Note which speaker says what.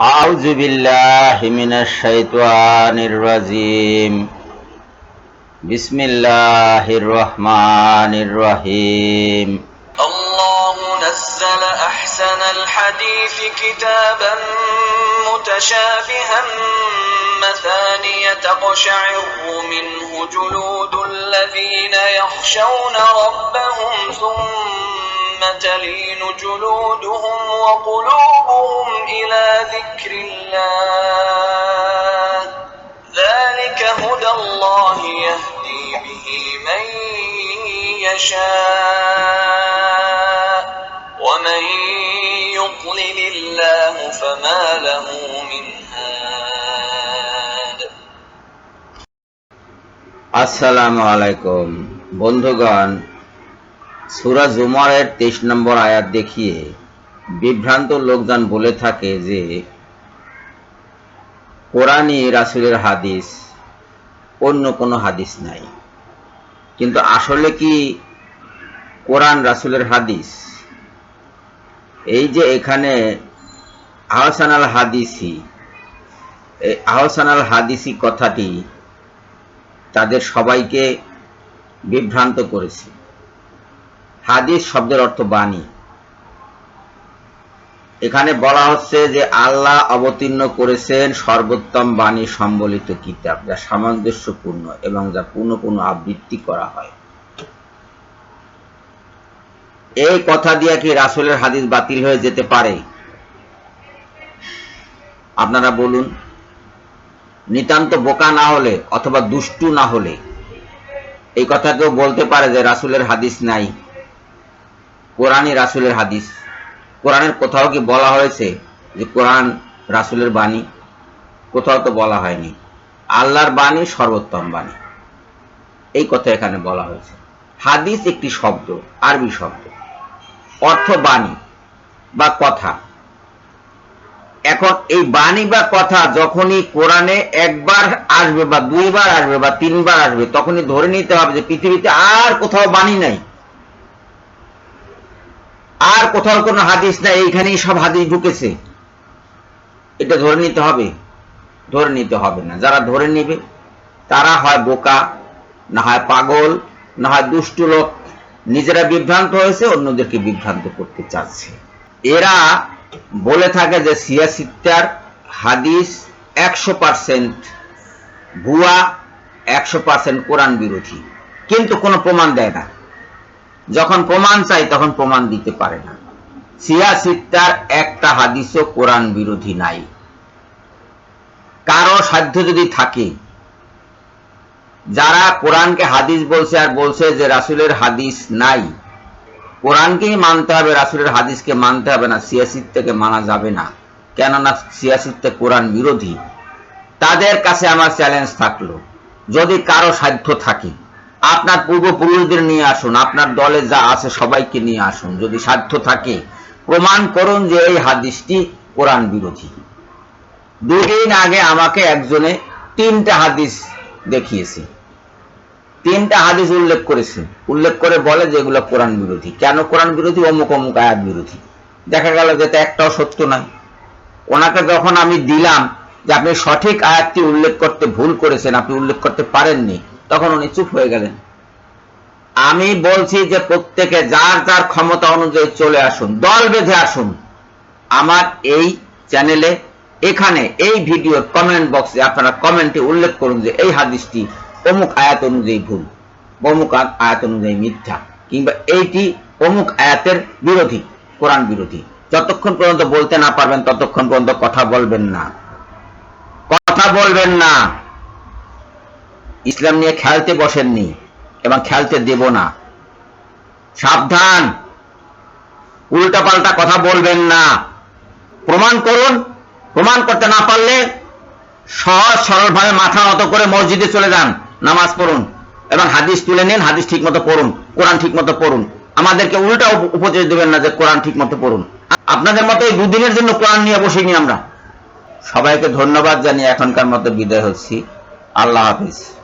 Speaker 1: أعوذ بالله من الشيطان الرجيم. بسم الله الرحمن الرحيم.
Speaker 2: الله نزل أحسن الحديث كتابا متشابها مثانية تقشعر منه جلود الذين يخشون ربهم ثم تلين جلودهم وقلوبهم إلى ذكر الله ذلك هدى الله يهدي به من يشاء ومن يضلل الله فما له من هاد
Speaker 1: আসসালামু আলাইকুম বন্ধুগণ সুরা জুমারের তেইশ নম্বর আয়াত দেখিয়ে বিভ্রান্ত লোকজন বলে থাকে যে কোরআনই রাসুলের হাদিস অন্য কোনো হাদিস নাই। কিন্তু আসলে কি কোরআন রাসুলের হাদিস? এই যে এখানে আহসান আল হাদিসি আহসান আল হাদিসি কথাটি তাদের সবাইকে বিভ্রান্ত করেছে। হাদিস শব্দের অর্থ বাণী। এখানে বলা হচ্ছে যে আল্লাহ অবতীর্ণ করেছেন সর্বোত্তম বাণী সম্বলিত কিতাব, যা সামঞ্জস্যপূর্ণ এবং যা পুনঃ পুনঃ আবৃত্তি করা হয়। এই কথা দিয়ে কি রাসুলের হাদিস বাতিল হয়ে যেতে পারে? আপনারা বলুন, নিতান্ত বোকা না হলে অথবা দুষ্টু না হলে, এই কথা কেউ বলতে পারে যে রাসুলের হাদিস নাই। কোরআনই রাসুলের হাদিস। কোরআনের কোথাও কি বলা হয়েছে যে কোরআন রাসুলের বাণী? কোথাও তো বলা হয়নি। আল্লাহর বাণী সর্বোত্তম বাণী। এই কথা এখানে বলা হয়েছে। হাদিস একটি শব্দ, আরবি শব্দ। অর্থ বাণী বা কথা। এখন এই বাণী বা কথা যখনই কোরআনে একবার আসবে বা দুইবার আসবে বা তিনবার আসবে, তখনই ধরে নিতে হবে যে পৃথিবীতে আর কোথাও বাণী নাই। আর কোথাও কোনো হাদিস নাই, এইখানেই সব হাদিস ঢুকেছে। এটা ধরে নিতে হবে। ধরে নিতে হবে না। যারা ধরে নিবে, তারা হয় বোকা, না হয় পাগল, না হয় দুষ্টু লোক। নিজেরা বিভ্রান্ত হয়েছে, অন্যদেরকে বিভ্রান্ত করতে চাচ্ছে। এরা বলে থাকে যে সিয়াসিত্তার হাদিস একশো পার্সেন্ট ভুয়া, একশো পার্সেন্ট কোরআন বিরোধী। কিন্তু কোনো প্রমাণ দেয় না। যখন প্রমাণ চাই, তখন প্রমাণ দিতে পারে না। সিয়াসিত্তার একটা হাদিসও কোরআন বিরোধী নাই। কারও সাধ্য যদি থাকে, যারা কোরআনকে হাদিস বলছে আর বলছে যে রাসুলের হাদিস নাই, কোরআনকেই মানতে হবে, রাসুলের হাদিসকে মানতে হবে না সিয়াসির থেকে মানা যাবে না। কেননা সিয়াসিতে কোরআন বিরোধী। তাদের কাছে আমার চ্যালেঞ্জ থাকল, যদি কারও সাধ্য থাকে আপনার পূর্বপুরুষদের নিয়ে আসুন, আপনার দলে যা আছে সবাইকে নিয়ে আসুন। যদি সাধ্য থাকে, প্রমাণ করুন যে এই হাদিসটি কোরআন বিরোধী। দুদিন আগে আমাকে একজনে তিনটা হাদিস দেখিয়েছে। তিনটা হাদিস উল্লেখ করেছে। উল্লেখ করে বলে যে এগুলো কোরআন বিরোধী। কেন কোরআন বিরোধী? অমুক অমুক আয়াত বিরোধী। দেখা গেল যে এটা একটাও সত্য নয়। ওনাকে যখন আমি দিলাম যে আপনি সঠিক আয়াতটি উল্লেখ করতে ভুল করেছেন, আপনি উল্লেখ করতে পারেননি তখন উনি চুপ হয়ে গেলেন। আমি বলছি যে প্রত্যেকে যার যার ক্ষমতা অনুযায়ী চলে আসুন, দল বেঁধে আসুন। আমার এই চ্যানেলে এখানে এই ভিডিওর কমেন্ট বক্সে আপনারা কমেন্টে উল্লেখ করুন যে এই হাদিসটি অমুক আয়াত অনুযায়ী ভুল, অমুক আয়াত অনুযায়ী মিথ্যা, কিংবা এইটি অমুক আয়াতের বিরোধী, কোরআন বিরোধী। যতক্ষণ পর্যন্ত বলতে না পারবেন, ততক্ষণ পর্যন্ত কথা বলবেন না। কথা বলবেন না। ইসলাম নিয়ে খেলতে বসেননি এবং খেলতে দেব না। সাবধান। উল্টাপাল্টা কথা বলবেন না। প্রমাণ করুন। প্রমাণ করতে না পারলে সহজ সরলভাবে মাথা নত করে মসজিদে চলে যান, নামাজ পড়ুন এবং হাদিস তুলে নিন, হাদিস ঠিক মতো পড়ুন, কোরআন ঠিক মতো পড়ুন। আমাদেরকে উল্টা উপ- উপদেশ দেবেন না যে কোরআন ঠিক মতো পড়ুন। আপনাদের মতো এই দুদিনের জন্য কোরআন নিয়ে বসিনি আমরা। সবাইকে ধন্যবাদ জানিয়ে এখনকার মতো বিদায় হচ্ছি। আল্লাহ হাফিজ।